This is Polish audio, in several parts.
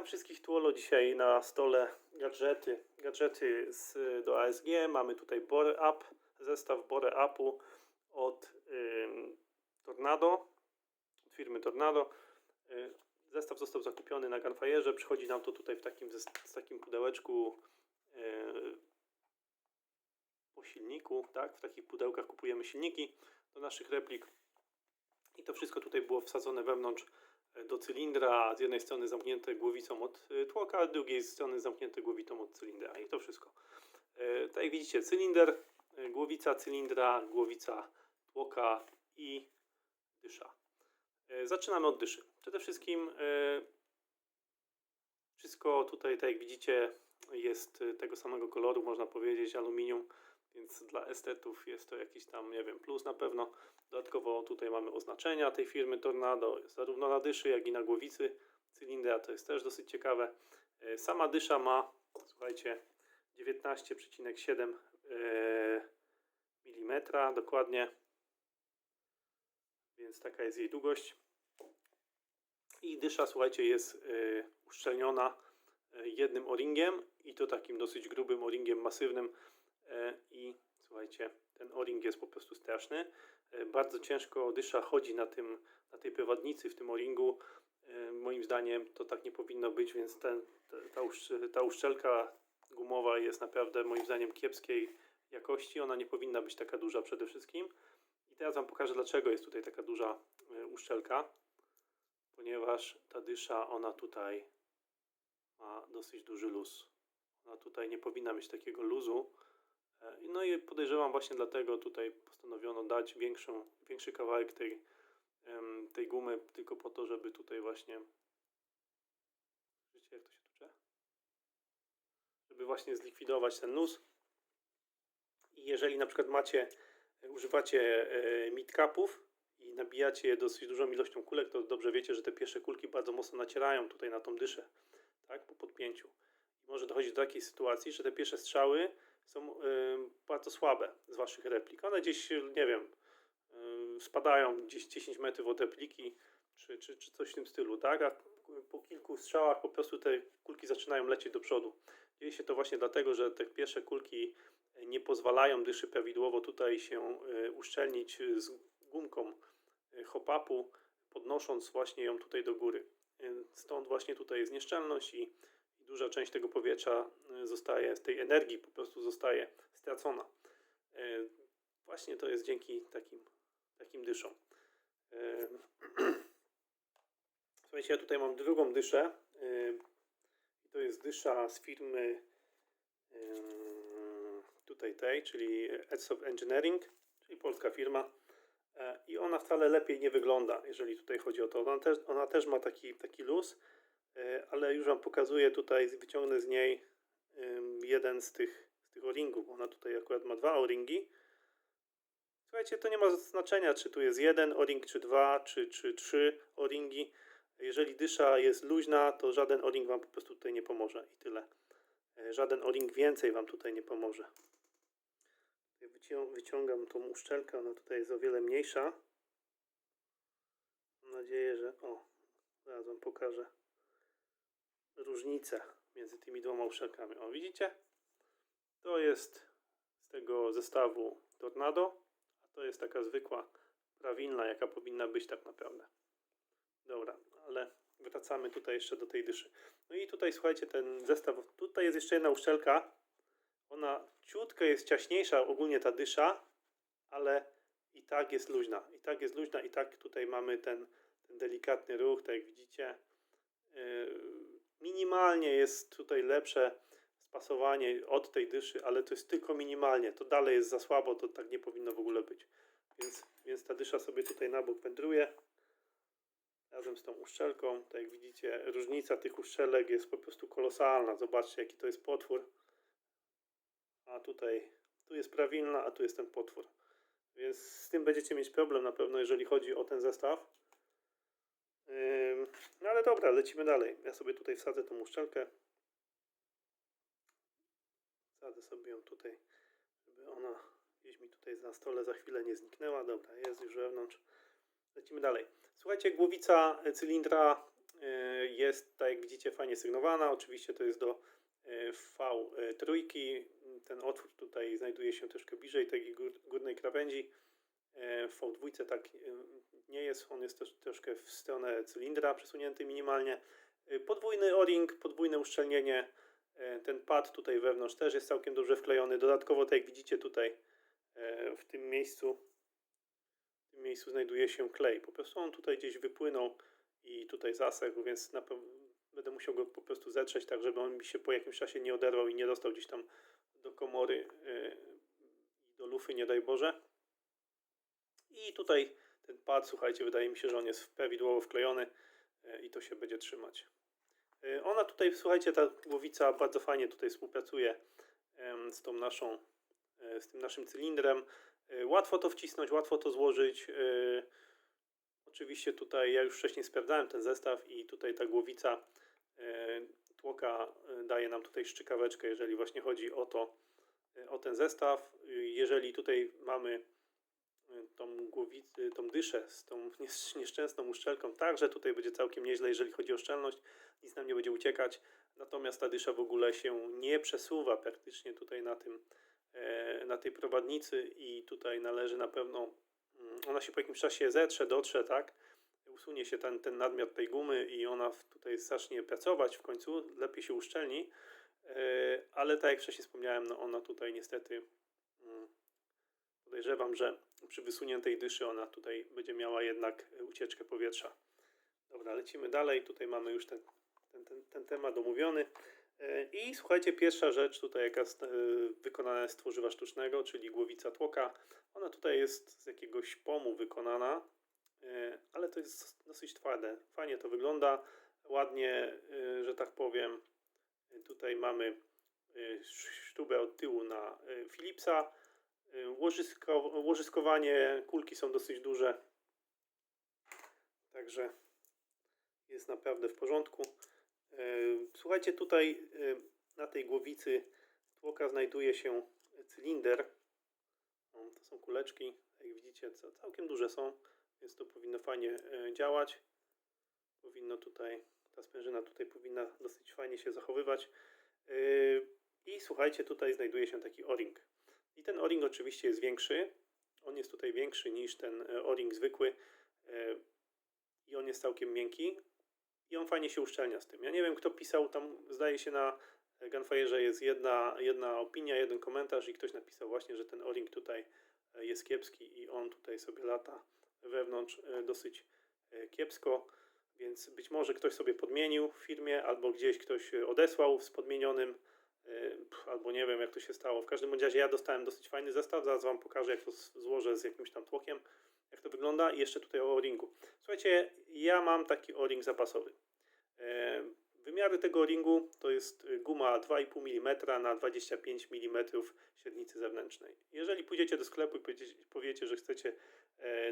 Witam wszystkich Tuolo. Dzisiaj na stole gadżety. Gadżety z, do ASG. Mamy tutaj Bore Up, zestaw Bore Upu od Tornado, od firmy Tornado. Y, Zestaw został zakupiony na Gunfire'ze. Przychodzi nam to tutaj w takim, z takim pudełeczku y, po silniku, tak? W takich pudełkach kupujemy silniki do naszych replik. I to wszystko tutaj było wsadzone wewnątrz do cylindra, z jednej strony zamknięte głowicą od e, tłoka, a z drugiej strony zamknięte głowicą od cylindra. I to wszystko. E, Tak jak widzicie, cylinder, e, głowica cylindra, głowica tłoka i dysza. E, Zaczynamy od dyszy. Przede wszystkim wszystko tutaj, tak jak widzicie, jest tego samego koloru, można powiedzieć, aluminium, więc dla estetów jest to jakiś tam, nie wiem, plus na pewno. Dodatkowo tutaj mamy oznaczenia tej firmy Tornado, zarówno na dyszy, jak i na głowicy cylindra. To jest też dosyć ciekawe. E, Sama dysza ma, słuchajcie, 19,7 mm dokładnie, więc taka jest jej długość. I dysza, słuchajcie, jest e, uszczelniona e, jednym o-ringiem i to takim dosyć grubym o-ringiem masywnym. E, I słuchajcie, ten o-ring jest po prostu straszny. E, Bardzo ciężko dysza chodzi na, tym, na tej prowadnicy w tym o-ringu. E, Moim zdaniem to tak nie powinno być, więc ten, ta, ta, uszcz- ta uszczelka gumowa jest naprawdę moim zdaniem kiepskiej jakości. Ona nie powinna być taka duża przede wszystkim. I teraz Wam pokażę dlaczego jest tutaj taka duża uszczelka. Ponieważ ta dysza, ona tutaj ma dosyć duży luz. Ona tutaj nie powinna mieć takiego luzu. E, No i podejrzewam właśnie dlatego tutaj postanowiono dać większą, większy kawałek tej, tej gumy tylko po to, żeby tutaj właśnie jak to się tucze? Żeby właśnie zlikwidować ten luz. I jeżeli na przykład macie, używacie e, midcapów i nabijacie je dosyć dużą ilością kulek, to dobrze wiecie, że te pierwsze kulki bardzo mocno nacierają tutaj na tą dyszę, tak, po podpięciu. Może dochodzić do takiej sytuacji, że te pierwsze strzały są y, bardzo słabe z waszych replik. One gdzieś, y, nie wiem, y, spadają gdzieś 10 metrów od repliki, czy, czy, czy coś w tym stylu, tak? A po kilku strzałach po prostu te kulki zaczynają lecieć do przodu. Dzieje się to właśnie dlatego, że te pierwsze kulki nie pozwalają dyszy prawidłowo tutaj się uszczelnić z gumką hop-upu, podnosząc właśnie ją tutaj do góry. Stąd właśnie tutaj jest nieszczelność i duża część tego powietrza y, zostaje, z tej energii po prostu zostaje stracona. Y, Właśnie to jest dzięki takim, takim dyszom. Y, Słuchajcie, ja tutaj mam drugą dyszę. to jest dysza z firmy tutaj tej, czyli Edsoft Engineering, czyli polska firma. E, I ona wcale lepiej nie wygląda, jeżeli tutaj chodzi o to. Ona też, ona też ma taki, taki luz, E, ale już Wam pokazuję tutaj, wyciągnę z niej jeden z tych, z tych o-ringów, ona tutaj akurat ma dwa o-ringi. Słuchajcie, to nie ma znaczenia, czy tu jest jeden o-ring, czy dwa, czy, czy trzy o-ringi. Jeżeli dysza jest luźna, to żaden o-ring Wam po prostu tutaj nie pomoże i tyle. E, Żaden o-ring więcej Wam tutaj nie pomoże. Wyciągam tą uszczelkę, ona tutaj jest o wiele mniejsza. Mam nadzieję, że... O, zaraz Wam pokażę różnicę między tymi dwoma uszczelkami. O, widzicie? To jest z tego zestawu Tornado, a to jest taka zwykła, prawilna, jaka powinna być tak naprawdę. Dobra, ale wracamy tutaj jeszcze do tej dyszy. No i tutaj słuchajcie, ten zestaw, tutaj jest jeszcze jedna uszczelka. Ona ciutkę jest ciaśniejsza, ogólnie ta dysza, ale i tak jest luźna. I tak jest luźna, i tak tutaj mamy ten, ten delikatny ruch, tak jak widzicie. Yy, minimalnie jest tutaj lepsze spasowanie od tej dyszy, ale to jest tylko minimalnie. To dalej jest za słabo, to tak nie powinno w ogóle być. Więc, więc ta dysza sobie tutaj na bok wędruje razem z tą uszczelką. Tak jak widzicie, różnica tych uszczelek jest po prostu kolosalna. Zobaczcie, jaki to jest potwór. A tutaj, tu jest prawilna, a tu jest ten potwór. Więc z tym będziecie mieć problem na pewno, jeżeli chodzi o ten zestaw. No ale dobra, lecimy dalej. Ja sobie tutaj wsadzę tą uszczelkę. Wsadzę sobie ją tutaj, żeby ona gdzieś mi tutaj na stole za chwilę nie zniknęła. Dobra, jest już wewnątrz. Lecimy dalej. Słuchajcie, głowica cylindra e, jest, tak jak widzicie, fajnie sygnowana. Oczywiście to jest do e, V3. Ten otwór tutaj znajduje się troszkę bliżej tej gór- górnej krawędzi. W V2 tak e, nie jest, on jest też troszkę w stronę cylindra przesunięty minimalnie. E, Podwójny o-ring, podwójne uszczelnienie. E, Ten pad tutaj wewnątrz też jest całkiem dobrze wklejony. Dodatkowo, tak jak widzicie tutaj w tym miejscu, w tym miejscu znajduje się klej. Po prostu on tutaj gdzieś wypłynął i tutaj zasechł, więc na pewno będę musiał go po prostu zetrzeć tak, żeby on mi się po jakimś czasie nie oderwał i nie dostał gdzieś tam do komory i do lufy, nie daj Boże. I tutaj ten pad, słuchajcie, wydaje mi się, że on jest prawidłowo wklejony e, i to się będzie trzymać. E, Ona tutaj, słuchajcie, ta głowica bardzo fajnie tutaj współpracuje z tą naszą, e, z tym naszym cylindrem. Łatwo to wcisnąć, łatwo to złożyć. Oczywiście tutaj ja już wcześniej sprawdzałem ten zestaw i tutaj ta głowica tłoka daje nam tutaj szczykaweczkę, jeżeli właśnie chodzi o to, o ten zestaw. Jeżeli tutaj mamy tą głowicę, tą dyszę z tą nies- nieszczęsną uszczelką, także tutaj będzie całkiem nieźle, jeżeli chodzi o szczelność, nic nam nie będzie uciekać. Natomiast ta dysza w ogóle się nie przesuwa praktycznie tutaj na tym, e, na tej prowadnicy i tutaj należy na pewno, mm, ona się po jakimś czasie zetrze, dotrze, tak? Usunie się ten, ten nadmiar tej gumy i ona tutaj zacznie pracować w końcu, lepiej się uszczelni, e, ale tak jak wcześniej wspomniałem, no ona tutaj niestety mm, podejrzewam, że przy wysuniętej dyszy ona tutaj będzie miała jednak e, ucieczkę powietrza. Dobra, lecimy dalej. Tutaj mamy już ten, ten, ten, ten temat omówiony. E, I słuchajcie, pierwsza rzecz tutaj, jaka e, wykonana jest z tworzywa sztucznego, czyli głowica tłoka. Ona tutaj jest z jakiegoś pomu wykonana, ale to jest dosyć twarde. Fajnie to wygląda, ładnie, że tak powiem. Tutaj mamy sztubę od tyłu na Philipsa. Łożysko, łożyskowanie kulki są dosyć duże, także jest naprawdę w porządku. E, Słuchajcie, tutaj e, na tej głowicy tłoka znajduje się cylinder. To są kuleczki, jak widzicie, całkiem duże są, więc to powinno fajnie e, działać. Powinno tutaj, ta sprężyna tutaj powinna dosyć fajnie się zachowywać. I słuchajcie, tutaj znajduje się taki o-ring. I ten o-ring oczywiście jest większy. On jest tutaj większy niż ten e, o-ring zwykły. e, I on jest całkiem miękki. I on fajnie się uszczelnia z tym. Ja nie wiem, kto pisał tam, zdaje się na Gunfire'ze jest jedna, jedna opinia, jeden komentarz i ktoś napisał właśnie, że ten o-ring tutaj e, jest kiepski i on tutaj sobie lata wewnątrz dosyć kiepsko, więc być może ktoś sobie podmienił w firmie, albo gdzieś ktoś odesłał z podmienionym, albo nie wiem jak to się stało. W każdym razie ja dostałem dosyć fajny zestaw, zaraz Wam pokażę jak to złożę z jakimś tam tłokiem, jak to wygląda i jeszcze tutaj o o-ringu. Słuchajcie, ja mam taki o-ring zapasowy. E, Wymiary tego ringu to jest y, guma 2,5 mm na 25 mm średnicy zewnętrznej. Jeżeli pójdziecie do sklepu i powiecie, że chcecie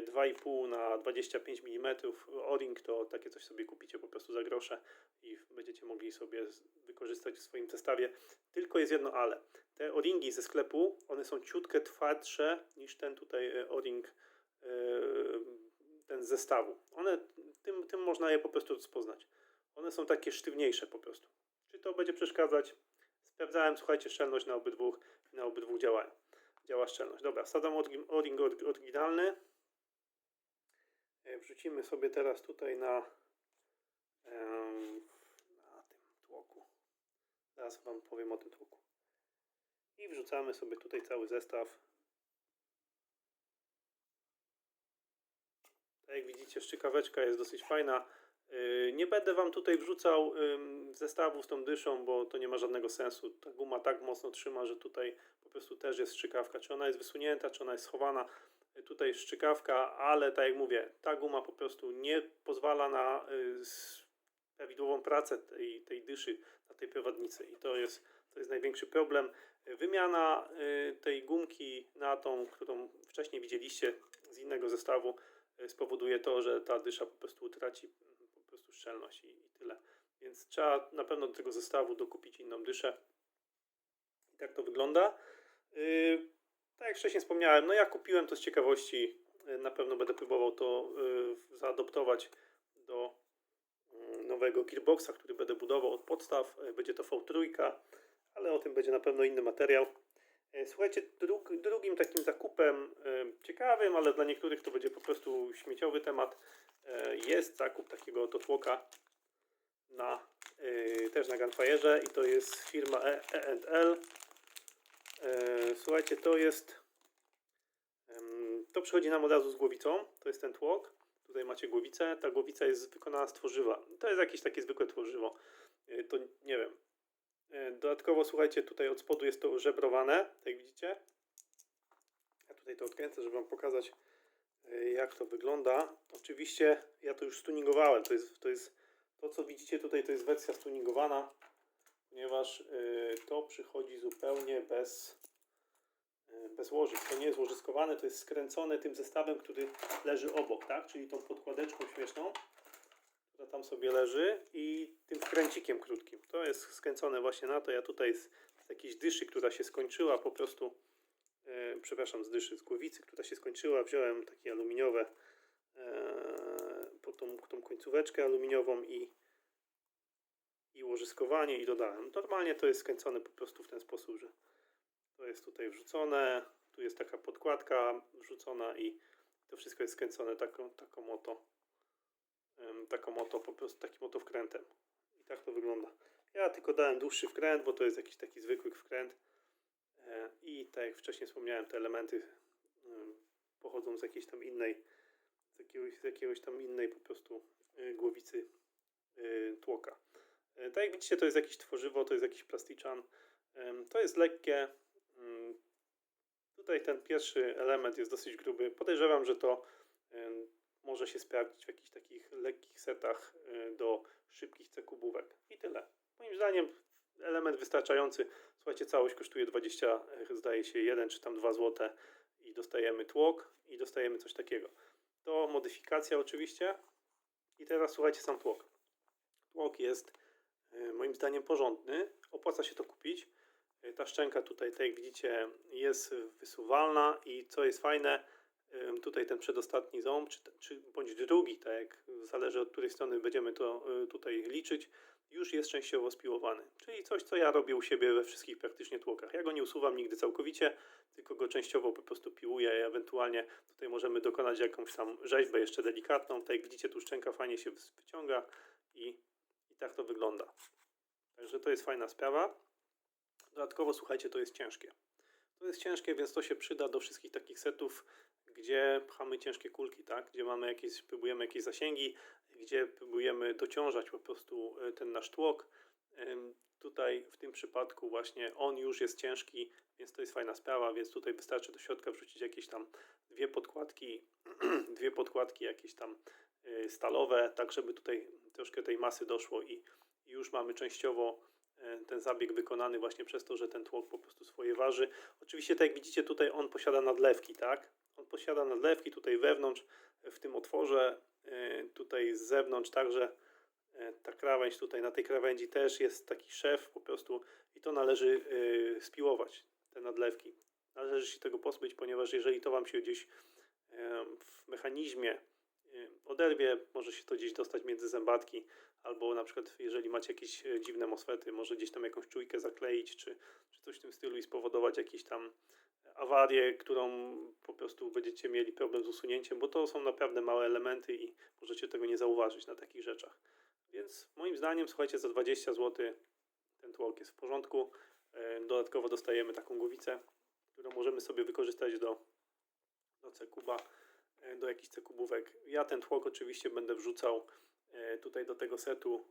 2,5 na 25 mm o-ring, to takie coś sobie kupicie po prostu za grosze i będziecie mogli sobie wykorzystać w swoim zestawie. Tylko jest jedno ale. Te o-ringi ze sklepu, one są ciutkę twardsze niż ten tutaj e, o-ring e, ten z zestawu. One, tym, tym można je po prostu rozpoznać. One są takie sztywniejsze po prostu. Czy to będzie przeszkadzać? Sprawdzałem, słuchajcie, szczelność na obydwu, na obydwu działa, działa szczelność. Dobra, wsadzam o-ring o-ring or- oryginalny. E, Wrzucimy sobie teraz tutaj na, na tym tłoku. Zaraz Wam powiem o tym tłoku. I wrzucamy sobie tutaj cały zestaw. Tak jak widzicie, szczykaweczka jest dosyć fajna. Yy, Nie będę Wam tutaj wrzucał zestawu z tą dyszą, bo to nie ma żadnego sensu. Ta guma tak mocno trzyma, że tutaj po prostu też jest strzykawka. Czy ona jest wysunięta, czy ona jest schowana. Tutaj jest strzykawka, ale tak jak mówię, ta guma po prostu nie pozwala na s- prawidłową pracę tej, tej dyszy na tej prowadnicy. I to jest, to jest największy problem. Wymiana yy, tej gumki na tą, którą wcześniej widzieliście z innego zestawu, y, spowoduje to, że ta dysza po prostu utraci mm, po prostu szczelność i, i tyle. Więc trzeba na pewno do tego zestawu dokupić inną dyszę. I tak to wygląda. Yy, tak jak wcześniej wspomniałem, no ja kupiłem to z ciekawości. Yy, Na pewno będę próbował to yy, zaadoptować do, no, nowego gearboxa, który będę budował od podstaw. E, Będzie to V3, ale o tym będzie na pewno inny materiał. E, Słuchajcie, drug, drugim takim zakupem e, ciekawym, ale dla niektórych to będzie po prostu śmieciowy temat, e, jest zakup takiego totłoka na, e, też na Gunfire'ze i to jest firma E- E&L. E, Słuchajcie, to jest to przychodzi nam od razu z głowicą, to jest ten tłok. Tutaj macie głowicę, ta głowica jest wykonana z tworzywa. To jest jakieś takie zwykłe tworzywo. E, To nie wiem. E, Dodatkowo słuchajcie, tutaj od spodu jest to żebrowane, tak jak widzicie. Ja tutaj to odkręcę, żeby wam pokazać e, jak to wygląda. Oczywiście ja to już stuningowałem. To jest, to jest to, co widzicie tutaj, to jest wersja stuningowana, ponieważ e, to przychodzi zupełnie bez, e, bez łożysk. To nie jest łożyskowane, to jest skręcone tym zestawem, który leży obok, tak? Czyli tą podkładeczką śmieszną, która tam sobie leży i tym wkręcikiem krótkim. To jest skręcone właśnie na to. Ja tutaj z, z jakiejś dyszy, która się skończyła, po prostu, e, przepraszam, z dyszy, z głowicy, która się skończyła, wziąłem takie aluminiowe, e, po tą, tą końcóweczkę aluminiową i, i łożyskowanie i dodałem. Normalnie to jest skręcone po prostu w ten sposób, że to jest tutaj wrzucone, tu jest taka podkładka wrzucona i to wszystko jest skręcone taką, taką oto taką oto, po prostu takim oto wkrętem. I tak to wygląda. Ja tylko dałem dłuższy wkręt, bo to jest jakiś taki zwykły wkręt. E, I tak jak wcześniej wspomniałem, te elementy em, pochodzą z jakiejś tam innej, z jakiegoś, z jakiegoś tam innej po prostu y, głowicy y, tłoka. E, Tak jak widzicie, to jest jakieś tworzywo, to jest jakiś plasticzan. To jest lekkie. Mm, Tutaj ten pierwszy element jest dosyć gruby. Podejrzewam, że to może się sprawdzić w jakichś takich lekkich setach y, do szybkich C-kubówek. I tyle. Moim zdaniem element wystarczający. Słuchajcie, całość kosztuje 20, y, zdaje się 1 czy tam 2 zł i dostajemy tłok i dostajemy coś takiego. To modyfikacja oczywiście. I teraz słuchajcie sam tłok. Tłok jest moim zdaniem porządny. Opłaca się to kupić. Y, Ta szczęka tutaj, tak jak widzicie, jest wysuwalna i co jest fajne, tutaj ten przedostatni ząb, czy, czy bądź drugi, tak jak zależy od której strony będziemy to y, tutaj liczyć, już jest częściowo spiłowany. Czyli coś, co ja robię u siebie we wszystkich praktycznie tłokach. Ja go nie usuwam nigdy całkowicie, tylko go częściowo po prostu piłuję i ewentualnie tutaj możemy dokonać jakąś tam rzeźbę jeszcze delikatną. Tak jak widzicie, tu szczęka fajnie się wyciąga i tak to wygląda. Także to jest fajna sprawa. Dodatkowo, słuchajcie, to jest ciężkie. To jest ciężkie, więc to się przyda do wszystkich takich setów, gdzie pchamy ciężkie kulki, tak? Gdzie mamy jakieś, próbujemy jakieś zasięgi, gdzie próbujemy dociążać po prostu e, ten nasz tłok. Tutaj w tym przypadku właśnie on już jest ciężki, więc to jest fajna sprawa, więc tutaj wystarczy do środka wrzucić jakieś tam dwie podkładki, dwie podkładki jakieś tam y, stalowe, tak żeby tutaj troszkę tej masy doszło i, już mamy częściowo e, ten zabieg wykonany właśnie przez to, że ten tłok po prostu swoje waży. Oczywiście tak jak widzicie tutaj on posiada nadlewki, tak? On posiada nadlewki tutaj wewnątrz w tym otworze, e, tutaj z zewnątrz także e, ta krawędź tutaj na tej krawędzi też jest taki szef po prostu i to należy spiłować te nadlewki. Należy się tego pozbyć, ponieważ jeżeli to Wam się gdzieś w mechanizmie oderwie, może się to gdzieś dostać między zębatki, albo na przykład jeżeli macie jakieś e, dziwne mosfety, może gdzieś tam jakąś czujkę zakleić, czy, czy coś w tym stylu i spowodować jakieś tam awarię, którą po prostu będziecie mieli problem z usunięciem, bo to są naprawdę małe elementy i możecie tego nie zauważyć na takich rzeczach. Więc moim zdaniem, słuchajcie, za 20 zł ten tłok jest w porządku. E, Dodatkowo dostajemy taką głowicę, którą możemy sobie wykorzystać do, do C-kuba, e, do jakichś C-kubówek. Ja ten tłok oczywiście będę wrzucał e, tutaj do tego setu,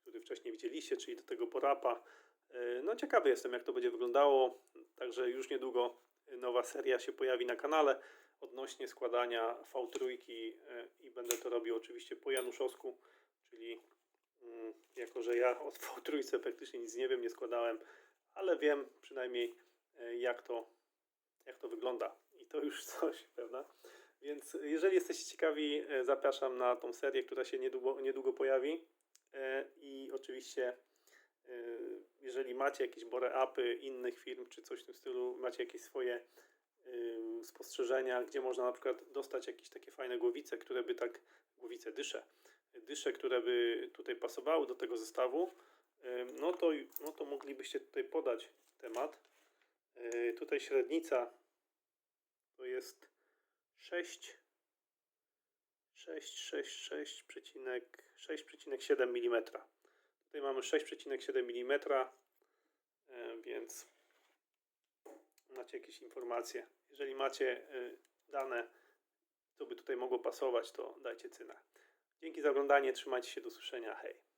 który wcześniej widzieliście, czyli do tego porapa. E, No ciekawy jestem, jak to będzie wyglądało. Także już niedługo nowa seria się pojawi na kanale odnośnie składania V3 e, i będę to robił oczywiście po Januszowsku, czyli mm, jako, że ja od V3 praktycznie nic nie wiem, nie składałem, ale wiem przynajmniej e, jak to, jak to wygląda i to już coś, prawda? Więc jeżeli jesteście ciekawi, e, zapraszam na tą serię, która się niedługo, niedługo pojawi E, i oczywiście e, jeżeli macie jakieś bore-upy innych firm czy coś w tym stylu, macie jakieś swoje spostrzeżenia, gdzie można na przykład dostać jakieś takie fajne głowice, które by tak, głowice dysze, dysze, które by tutaj pasowały do tego zestawu, no to, no to moglibyście tutaj podać temat. Tutaj średnica to jest 6 6,6,7 mm. Tutaj mamy 6,7 mm, e, więc macie jakieś informacje. Jeżeli macie e, dane, co by tutaj mogło pasować, to dajcie cynę. Dzięki za oglądanie, trzymajcie się, do usłyszenia, hej.